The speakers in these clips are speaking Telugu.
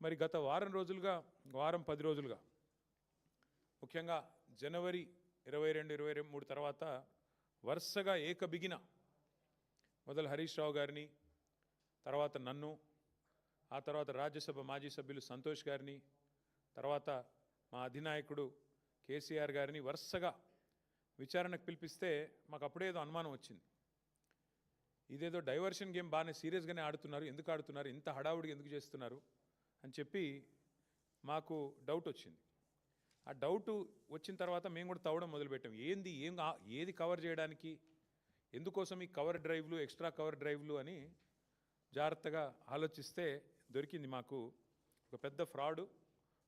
మరి గత వారం రోజులుగా వారం పది రోజులుగా ముఖ్యంగా జనవరి ఇరవై రెండు ఇరవై మూడు తర్వాత వరుసగా ఏకబిగిన మొదలు హరీష్ రావు గారిని తర్వాత నన్ను ఆ తర్వాత రాజ్యసభ మాజీ సభ్యులు సంతోష్ గారిని తర్వాత మా అధినాయకుడు కేసీఆర్ గారిని వరుసగా విచారణకు పిలిపిస్తే మాకు అప్పుడేదో అనుమానం వచ్చింది. ఇదేదో డైవర్షన్ గేమ్ బాగానే సీరియస్గానే ఆడుతున్నారు ఎందుకు ఆడుతున్నారు ఇంత హడావుడిగా ఎందుకు చేస్తున్నారు? అని చెప్పి మాకు డౌట్ వచ్చింది. ఆ డౌట్ వచ్చిన తర్వాత మేము కూడా తవ్వడం మొదలుపెట్టాం. ఏంది ఏం ఏది కవర్ చేయడానికి ఎందుకోసం ఈ కవర్ డ్రైవ్లు ఎక్స్ట్రా కవర్ డ్రైవ్లు అని జాగ్రత్తగా ఆలోచిస్తే దొరికింది మాకు ఒక పెద్ద ఫ్రాడు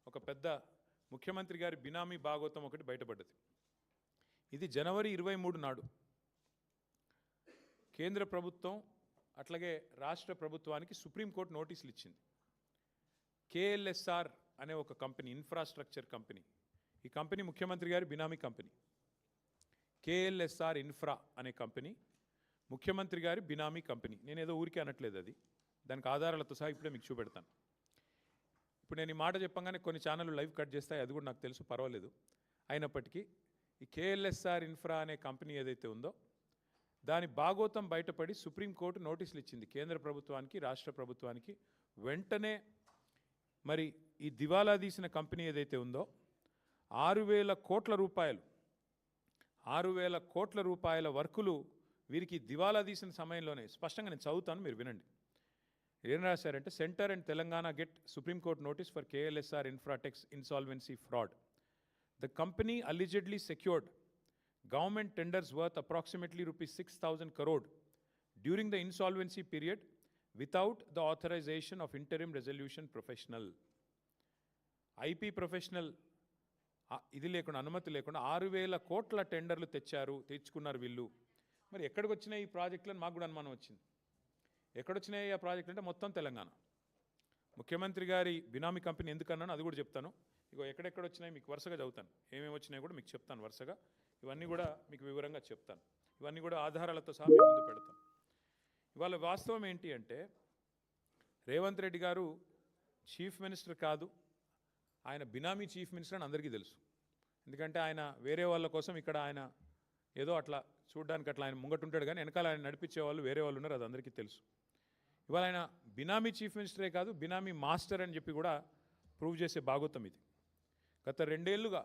ఒక పెద్ద ముఖ్యమంత్రి గారి బినామీ భాగోతం ఒకటి బయటపడ్డది. ఇది జనవరి ఇరవై మూడు నాడు. కేంద్ర ప్రభుత్వం అట్లాగే రాష్ట్ర ప్రభుత్వానికి సుప్రీంకోర్టు నోటీసులు ఇచ్చింది. కేఎల్ఎస్ఆర్ అనే ఒక కంపెనీ ఇన్ఫ్రాస్ట్రక్చర్ కంపెనీ. ఈ కంపెనీ ముఖ్యమంత్రి గారి బినామీ కంపెనీ. కేఎల్ఎస్ఆర్ ఇన్ఫ్రా అనే కంపెనీ ముఖ్యమంత్రి గారి బినామీ కంపెనీ. నేను ఏదో ఊరికే అనట్లేదు అది. దానికి ఆధారాలతో సహా ఇప్పుడే మీకు చూపెడతాను. ఇప్పుడు నేను ఈ మాట చెప్పంగానే కొన్ని ఛానళ్ళు లైవ్ కట్ చేస్తాయి అది కూడా నాకు తెలుసు పర్వాలేదు. అయినప్పటికీ ఈ కేఎల్ఎస్ఆర్ ఇన్ఫ్రా అనే కంపెనీ ఏదైతే ఉందో దాని భాగోతం బయటపడి సుప్రీంకోర్టు నోటీసులు ఇచ్చింది కేంద్ర ప్రభుత్వానికి రాష్ట్ర ప్రభుత్వానికి వెంటనే మరి ఈ దివాలా తీసిన కంపెనీ ఏదైతే ఉందో ఆరు వేల కోట్ల రూపాయలు ఆరు వేల కోట్ల రూపాయల వర్కులు వీరికి దివాలా తీసిన సమయంలోనే స్పష్టంగా నేను చదువుతాను మీరు వినండి. ఏం రాశారంటే centre and Telangana get supreme court notice for KLSR Infratechs insolvency fraud. The company allegedly secured government tenders worth approximately rupees six thousand crore during the insolvency period without the authorization of interim resolution professional IP professional ఇది లేకుండా అనుమతి లేకుండా ఆరు వేల కోట్ల టెండర్లు తెచ్చారు తెచ్చుకున్నారు వీళ్ళు. మరి ఎక్కడికి వచ్చినాయి ఈ ప్రాజెక్టులను మాకు కూడా అనుమానం వచ్చింది. ఎక్కడొచ్చినాయి ఆ ప్రాజెక్టులు అంటే మొత్తం తెలంగాణ. ముఖ్యమంత్రి గారి బినామీ కంపెనీ ఎందుకన్నాను అది కూడా చెప్తాను. ఇగో ఎక్కడెక్కడ వచ్చినాయి మీకు వరుసగా చదువుతాను. ఏమేమి వచ్చినాయి కూడా మీకు చెప్తాను వరుసగా. ఇవన్నీ కూడా మీకు వివరంగా చెప్తాను. ఇవన్నీ కూడా ఆధారాలతో సహా ముందు పెడతాను. ఇవాళ వాస్తవం ఏంటి అంటే రేవంత్ రెడ్డి గారు చీఫ్ మినిస్టర్ కాదు ఆయన బినామీ చీఫ్ మినిస్టర్ అని అందరికీ తెలుసు. ఎందుకంటే ఆయన వేరే వాళ్ళ కోసం ఇక్కడ ఆయన ఏదో అట్లా చూడడానికి అట్లా ఆయన ముంగటుంటాడు కానీ వెనకాల ఆయన నడిపించే వాళ్ళు వేరే వాళ్ళు ఉన్నారు అది అందరికీ తెలుసు. ఇవాళ ఆయన బినామీ చీఫ్ మినిస్టరే కాదు బినామీ మాస్టర్ అని చెప్పి కూడా ప్రూవ్ చేసే భాగోతం ఇది. గత రెండేళ్ళుగా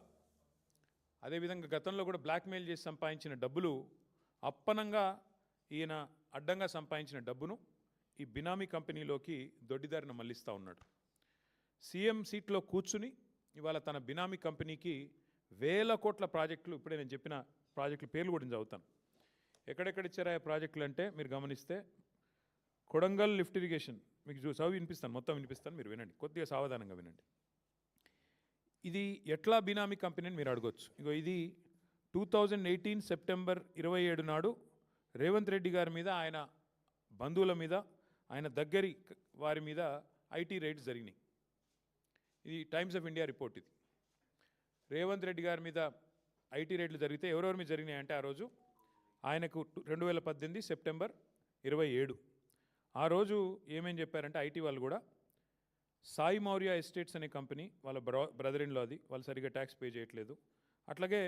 అదేవిధంగా గతంలో కూడా బ్లాక్మెయిల్ చేసి సంపాదించిన డబ్బులు అప్పనంగా ఈయన అడ్డంగా సంపాదించిన డబ్బును ఈ బినామీ కంపెనీలోకి దొడ్డిదారిన మళ్ళిస్తూ ఉన్నాడు. సీఎం సీట్లో కూర్చుని ఇవాళ తన బినామీ కంపెనీకి వేల కోట్ల ప్రాజెక్టులు ఇప్పుడే నేను చెప్పిన ప్రాజెక్టుల పేర్లు కూడా నేను చదువుతాను. ఎక్కడెక్కడ ఇచ్చారా ప్రాజెక్టులు అంటే మీరు గమనిస్తే కొడంగల్ లిఫ్ట్ ఇరిగేషన్ మీకు చూ చదువు వినిపిస్తాను మొత్తం వినిపిస్తాను మీరు వినండి కొద్దిగా సావధానంగా వినండి. ఇది ఎట్లా బినామీ కంపెనీ అని మీరు అడగొచ్చు? ఇగో ఇది టూ థౌజండ్ ఎయిటీన్ సెప్టెంబర్ ఇరవై ఏడు నాడు రేవంత్ రెడ్డి గారి మీద ఆయన బంధువుల మీద ఆయన దగ్గరి వారి మీద ఐటీ రైడ్స్ జరిగినాయి. ఇది టైమ్స్ ఆఫ్ ఇండియా రిపోర్ట్ ఇది. రేవంత్ రెడ్డి గారి మీద ఐటీ రైడ్లు జరిగితే ఎవరెవరి మీద జరిగినాయి అంటే ఆ రోజు ఆయనకు రెండు వేల పద్దెనిమిది సెప్టెంబర్ ఇరవై ఏడు. ఆ రోజు ఏమేం చెప్పారంటే ఐటీ వాళ్ళు కూడా సాయి మౌర్య ఎస్టేట్స్ అనే కంపెనీ వాళ్ళ బ్రో బ్రదర్ ఇన్లో అది వాళ్ళు సరిగ్గా ట్యాక్స్ పే చేయట్లేదు. అట్లాగే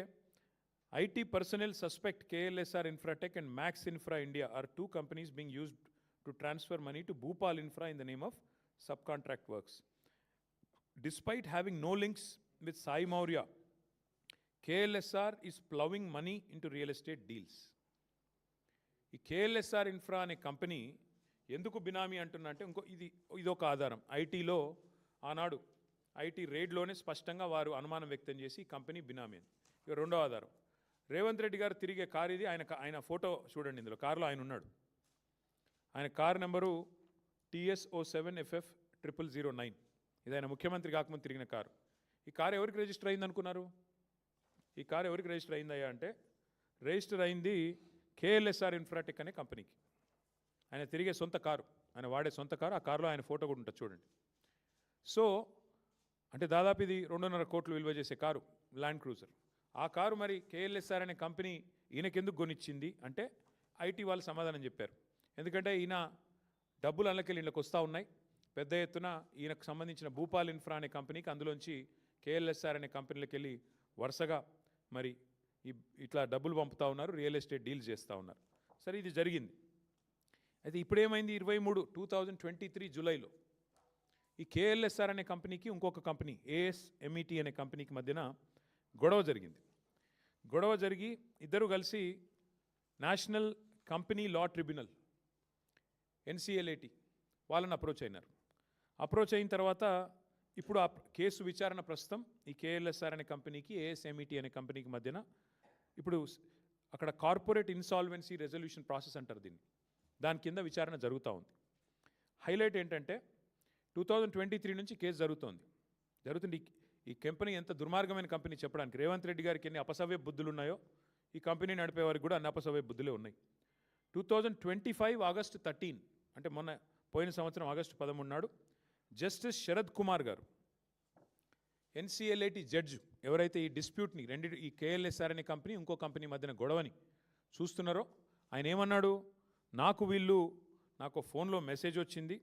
IT personal suspect KLSR Infratech and Max Infra India are two companies being used to transfer money to Bhupal Infra in the name of subcontract works despite having no links with Sai Mourya KLSR is ploughing money into real estate deals ఈ కేఎల్ఎస్ఆర్ ఇన్ఫ్రా అనే కంపెనీ ఎందుకు బినామీ అంటున్నా అంటే ఇంకో ఇది ఇది ఒక ఆధారం. ఐటీలో ఆనాడు ఐటీ రేడ్లోనే స్పష్టంగా వారు అనుమానం వ్యక్తం చేసి ఈ కంపెనీ బినామీ అని. ఇక రెండో ఆధారం. రేవంత్ రెడ్డి గారు తిరిగే కారు ఇది. ఆయన ఆయన ఫోటో చూడండి ఇందులో. కారులో ఆయన ఉన్నాడు. ఆయన car number TSO seven FF triple zero nine. ఇది ఆయన ముఖ్యమంత్రి కాకముందు తిరిగిన కారు. ఈ కారు ఎవరికి రిజిస్టర్ అయింది అనుకున్నారు? ఈ కారు ఎవరికి రిజిస్టర్ అయిందయ్యా అంటే రిజిస్టర్ అయింది కేఎల్ఎస్ఆర్ ఇన్ఫ్రాటెక్ అనే కంపెనీకి. ఆయన తిరిగే సొంత కారు. ఆయన వాడే సొంత కారు. ఆ కారులో ఆయన ఫోటో కూడా ఉంటుంది చూడండి. సో అంటే దాదాపు ఇది రెండున్నర కోట్లు విలువ చేసే కారు ల్యాండ్ క్రూజర్. ఆ కారు మరి కేఎల్ఎస్ఆర్ అనే కంపెనీ ఈయనకెందుకు కొనిచ్చింది అంటే ఐటీ వాళ్ళు సమాధానం చెప్పారు. ఎందుకంటే ఈయన డబ్బులు అందులోకెళ్ళి ఇళ్ళకి వస్తూ ఉన్నాయి. పెద్ద ఎత్తున ఈయనకు సంబంధించిన భూపాల్ ఇన్ఫ్రా అనే కంపెనీకి అందులోంచి కేఎల్ఎస్ఆర్ అనే కంపెనీలకు వెళ్ళి వరుసగా మరి ఇట్లా డబ్బులు పంపుతా ఉన్నారు రియల్ ఎస్టేట్ డీల్స్ చేస్తూ ఉన్నారు. సరే ఇది జరిగింది. అయితే ఇప్పుడేమైంది ఇరవై మూడు టూ థౌజండ్ ట్వంటీ త్రీ జూలైలో? ఈ కేఎల్ఎస్ఆర్ అనే కంపెనీకి ఇంకొక కంపెనీ ఏఎస్ ఎంఈటీ అనే కంపెనీకి మధ్యన గొడవ జరిగింది. గొడవ జరిగి ఇద్దరు కలిసి national company law tribunal NCLAT వాళ్ళని అప్రోచ్ అయినారు. అప్రోచ్ అయిన తర్వాత ఇప్పుడు ఆ కేసు విచారణ ప్రస్తుతం ఈ కేఎల్ఎస్ఆర్ అనే కంపెనీకి ఏఎస్ఎంఈటీ అనే కంపెనీకి మధ్యన ఇప్పుడు అక్కడ కార్పొరేట్ ఇన్సాల్వెన్సీ రెజల్యూషన్ ప్రాసెస్ అంటారు దీన్ని. దాని కింద విచారణ జరుగుతూ ఉంది. హైలైట్ ఏంటంటే టూ థౌజండ్ ట్వంటీ త్రీ నుంచి కేసు జరుగుతోంది. జరుగుతుంది ఈ- కంపెనీ ఎంత దుర్మార్గమైన కంపెనీ చెప్పడానికి? రేవంత్ రెడ్డి గారికి ఎన్ని అపసవ్య బుద్ధులు ఉన్నాయో ఈ కంపెనీ నడిపే వారికి కూడా అన్ని అపసవ్య బుద్ధులే ఉన్నాయి. Two thousand twenty five August thirteen అంటే మొన్న పోయిన సంవత్సరం ఆగస్టు పదమూడు నాడు జస్టిస్ శరద్ కుమార్ గారు ఎన్సీఎల్ఐటి జడ్జ్ ఎవరైతే ఈ డిస్ప్యూట్ని రెండు ఈ కేఎల్ఎస్ఆర్ అనే కంపెనీ ఇంకో కంపెనీ మధ్యన గొడవని చూస్తున్నారో ఆయన ఏమన్నాడు? నాకు వీళ్ళు నాకు ఫోన్లో మెసేజ్ వచ్చింది.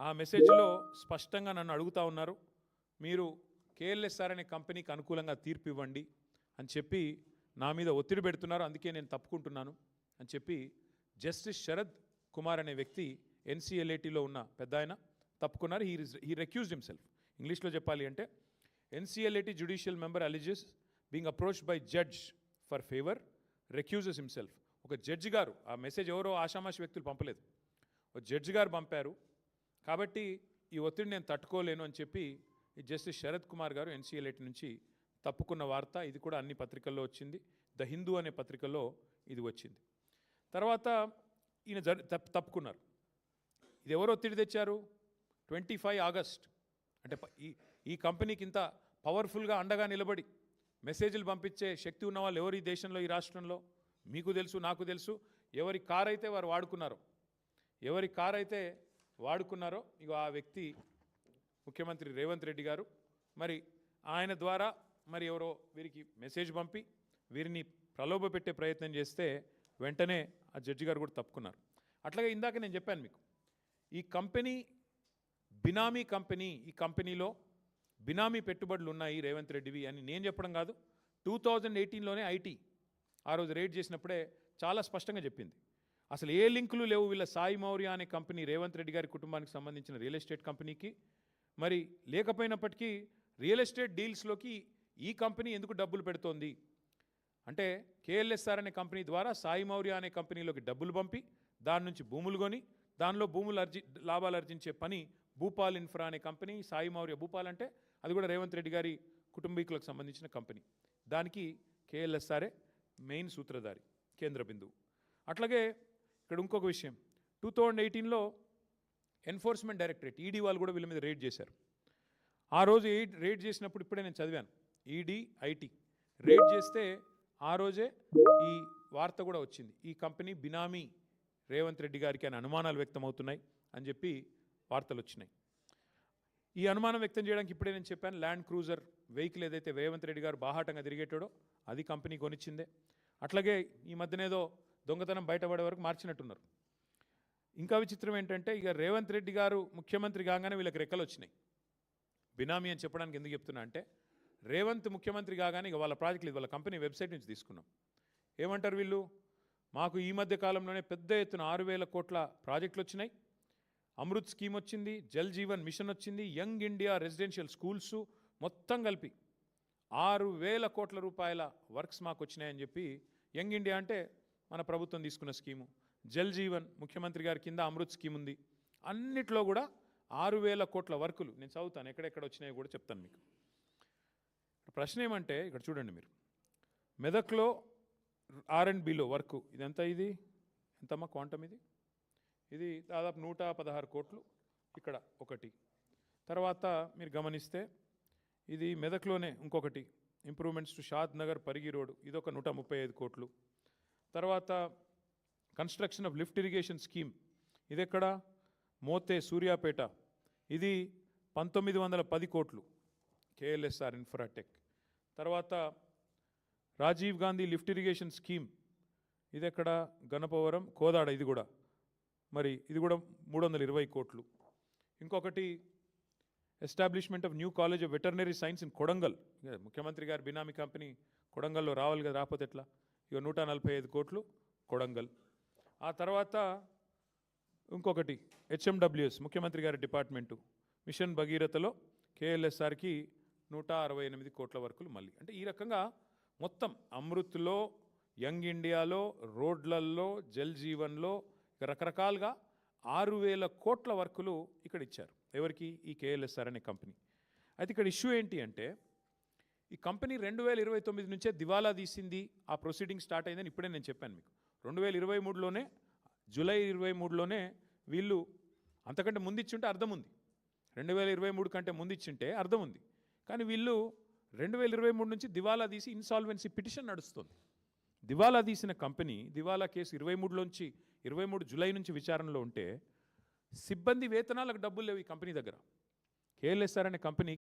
ఆ మెసేజ్లో స్పష్టంగా నన్ను అడుగుతా ఉన్నారు. మీరు కేఎల్ఎస్ఆర్ అనే కంపెనీకి అనుకూలంగా తీర్పు ఇవ్వండి అని చెప్పి నా మీద ఒత్తిడి పెడుతున్నారు. అందుకే నేను తప్పుకుంటున్నాను అని చెప్పి జస్టిస్ శరద్ కుమార్ అనే వ్యక్తి ఎన్సీఎల్ఏటీలో ఉన్న పెద్ద ఆయన తప్పుకున్నారు. హీ హీ రెక్యూజ్డ్ హిమ్సెల్ఫ్ ఇంగ్లీష్లో చెప్పాలి అంటే NCLAT judicial member alleges being approached by judge for favour recuses himself. ఒక జడ్జి గారు ఆ మెసేజ్ ఎవరో ఆషామాషి వ్యక్తులు పంపలేదు. ఒక జడ్జి గారు పంపారు. కాబట్టి ఈ ఒత్తిడి నేను తట్టుకోలేను అని చెప్పి జస్టిస్ శరత్ కుమార్ గారు ఎన్సీఎల్ఏటి నుంచి తప్పుకున్న వార్త ఇది కూడా అన్ని పత్రికల్లో వచ్చింది. ద హిందూ అనే పత్రికలో ఇది వచ్చింది. తర్వాత ఈయన జరి తప్పుకున్నారు. ఇది ఎవరు ఒత్తిడి తెచ్చారు? Twenty five August. అంటే ఈ ఈ కంపెనీకి ఇంత పవర్ఫుల్గా అండగా నిలబడి మెసేజ్లు పంపించే శక్తి ఉన్న వాళ్ళు ఎవరు ఈ దేశంలో ఈ రాష్ట్రంలో? మీకు తెలుసు నాకు తెలుసు. ఎవరి కార్ అయితే వారు వాడుకున్నారో ఎవరి కార్ అయితే వాడుకున్నారో ఇగో ఆ వ్యక్తి ముఖ్యమంత్రి రేవంత్ రెడ్డి గారు. మరి ఆయన ద్వారా మరి ఎవరో వీరికి మెసేజ్ పంపి వీరిని ప్రలోభ పెట్టే ప్రయత్నం చేస్తే వెంటనే ఆ జడ్జి గారు కూడా తప్పుకున్నారు. అట్లాగే ఇందాక నేను చెప్పాను మీకు ఈ కంపెనీ బినామీ కంపెనీ ఈ కంపెనీలో బినామీ పెట్టుబడులు ఉన్నాయి రేవంత్ రెడ్డివి అని నేను చెప్పడం కాదు టూ థౌజండ్ ఎయిటీన్లోనే ఐటీ ఆ రోజు రేట్ చేసినప్పుడే చాలా స్పష్టంగా చెప్పింది. అసలు ఏ లింకులు లేవు వీళ్ళ సాయి మౌర్య అనే కంపెనీ రేవంత్ రెడ్డి గారి కుటుంబానికి సంబంధించిన రియల్ ఎస్టేట్ కంపెనీకి. మరి లేకపోయినప్పటికీ రియల్ ఎస్టేట్ డీల్స్లోకి ఈ కంపెనీ ఎందుకు డబ్బులు పెడుతోంది? అంటే కేఎల్ఎస్ఆర్ అనే కంపెనీ ద్వారా సాయి మౌర్య అనే కంపెనీలోకి డబ్బులు పంపి దాని నుంచి భూములు కొని దానిలో భూములు అర్జి లాభాలు ఆర్జించే పని భూపాల్ ఇన్ఫ్రా అనే కంపెనీ సాయి మౌర్య భూపాల్ అంటే అది కూడా రేవంత్ రెడ్డి గారి కుటుంబీకులకు సంబంధించిన కంపెనీ. దానికి కేఎల్ఎస్ఆర్ఏ మెయిన్ సూత్రధారి కేంద్ర బిందువు. అట్లాగే ఇక్కడ ఇంకొక విషయం. టూ థౌజండ్ ఎయిటీన్లో ఎన్ఫోర్స్మెంట్ డైరెక్టరేట్ ఈడీ వాళ్ళు కూడా వీళ్ళ మీద రేడ్ చేశారు. ఆ రోజు ఎయిడ్ రేడ్ చేసినప్పుడు ఇప్పుడే నేను చదివాను ఈడీ ఐటీ. రేడ్ చేస్తే ఆ రోజే ఈ వార్త కూడా వచ్చింది. ఈ కంపెనీ బినామీ రేవంత్ రెడ్డి గారికి అని అనుమానాలు వ్యక్తమవుతున్నాయి అని చెప్పి వార్తలు వచ్చినాయి. ఈ అనుమానం వ్యక్తం చేయడానికి ఇప్పుడే నేను చెప్పాను ల్యాండ్ క్రూజర్ వెహికల్ ఏదైతే రేవంత్ రెడ్డి గారు బాహాటంగా తిరిగేటాడో అది కంపెనీ కొనిచ్చిందే. అట్లాగే ఈ మధ్యనేదో దొంగతనం బయటపడే వరకు మార్చినట్టున్నారు. ఇంకా విచిత్రం ఏంటంటే ఇక రేవంత్ రెడ్డి గారు ముఖ్యమంత్రి కాగానే వీళ్ళకి రెక్కలు వచ్చినాయి. బినామీ అని చెప్పడానికి ఎందుకు చెప్తున్నా అంటే రేవంత్ ముఖ్యమంత్రి కాగానే ఇక వాళ్ళ ప్రాజెక్టులు ఇది వాళ్ళ కంపెనీ వెబ్సైట్ నుంచి తీసుకున్నాం. ఏమంటారు వీళ్ళు? మాకు ఈ మధ్య కాలంలోనే పెద్ద ఎత్తున ఆరు వేల కోట్ల ప్రాజెక్టులు వచ్చినాయి. అమృత్ స్కీమ్ వచ్చింది జల్ జీవన్ మిషన్ వచ్చింది యంగ్ ఇండియా రెసిడెన్షియల్ స్కూల్స్ మొత్తం కలిపి ఆరు వేల కోట్ల రూపాయల వర్క్స్ మాకు వచ్చినాయని చెప్పి యంగ్ ఇండియా అంటే మన ప్రభుత్వం తీసుకున్న స్కీము. జల్ జీవన్ ముఖ్యమంత్రి గారి కింద అమృత్ స్కీమ్ ఉంది. అన్నిట్లో కూడా ఆరు వేల కోట్ల వర్కులు నేను చదువుతాను ఎక్కడెక్కడ వచ్చినాయో కూడా చెప్తాను మీకు. ప్రశ్న ఏమంటే ఇక్కడ చూడండి మీరు. మెదక్లో ఆర్ అండ్ బిలో వర్క్ ఇదంతా ఇది? ఎంతమ్మా క్వాంటమ్ ఇది? ఇది దాదాపు నూట పదహారు కోట్లు ఇక్కడ ఒకటి. తర్వాత మీరు గమనిస్తే ఇది మెదక్లోనే ఇంకొకటి. Improvements to Shadnagar Parigi road ఇదొక నూట ముప్పై ఐదు కోట్లు. తర్వాత construction of lift irrigation scheme. ఇది ఎక్కడ మోతే సూర్యాపేట. ఇది పంతొమ్మిది వందల పది కోట్లు. KLSR Infratech. తర్వాత Rajiv Gandhi lift irrigation scheme. ఇది ఎక్కడ గణపవరం కోదాడ ఇది కూడా. మరి ఇది కూడా మూడు వందల ఇరవై కోట్లు. ఇంకొకటి establishment of new college of veterinary science in Kodangal. ముఖ్యమంత్రి గారి బినామీ కంపెనీ కొడంగల్లో రావాలి కదా రాకపోతే ఎట్లా? ఇక నూట నలభై ఐదు కోట్లు కొడంగల్. ఆ తర్వాత ఇంకొకటి హెచ్ఎండబ్ల్యూఎస్ ముఖ్యమంత్రి గారి డిపార్ట్మెంటు. మిషన్ భగీరథలో కేఎల్ఎస్ఆర్కి నూట అరవై ఎనిమిది కోట్ల వరకులు మళ్ళీ. అంటే ఈ రకంగా మొత్తం అమృత్లో యంగ్ ఇండియాలో రోడ్లల్లో జల్ జీవన్లో రకరకాలుగా ఆరు వేల కోట్ల వర్కులు ఇక్కడ ఇచ్చారు ఎవరికి? ఈ కేఎల్ఎస్ఆర్ అనే కంపెనీ. అయితే ఇక్కడ ఇష్యూ ఏంటి అంటే ఈ కంపెనీ రెండు వేల ఇరవై తొమ్మిది నుంచే దివాలా తీసింది. ఆ ప్రొసీడింగ్ స్టార్ట్ అయిందని ఇప్పుడే నేను చెప్పాను మీకు. రెండు వేల ఇరవై మూడులోనే జూలై ఇరవై మూడులోనే వీళ్ళు అంతకంటే ముందు ఇచ్చుంటే అర్థం ఉంది రెండు వేల ఇరవై మూడు కంటే ముందు ఇచ్చింటే అర్థం ఉంది కానీ వీళ్ళు రెండు వేల ఇరవై మూడు నుంచి దివాలా తీసి ఇన్సాల్వెన్సీ పిటిషన్ నడుస్తుంది. దివాలా తీసిన కంపెనీ దివాలా కేసు ఇరవై మూడులోంచి ఇరవై మూడు జూలై నుంచి విచారణలో ఉంటే సిబ్బంది వేతనాలకు డబ్బులు లేవు ఈ కంపెనీ దగ్గర. కేఎల్ఎస్ఆర్ అనే కంపెనీ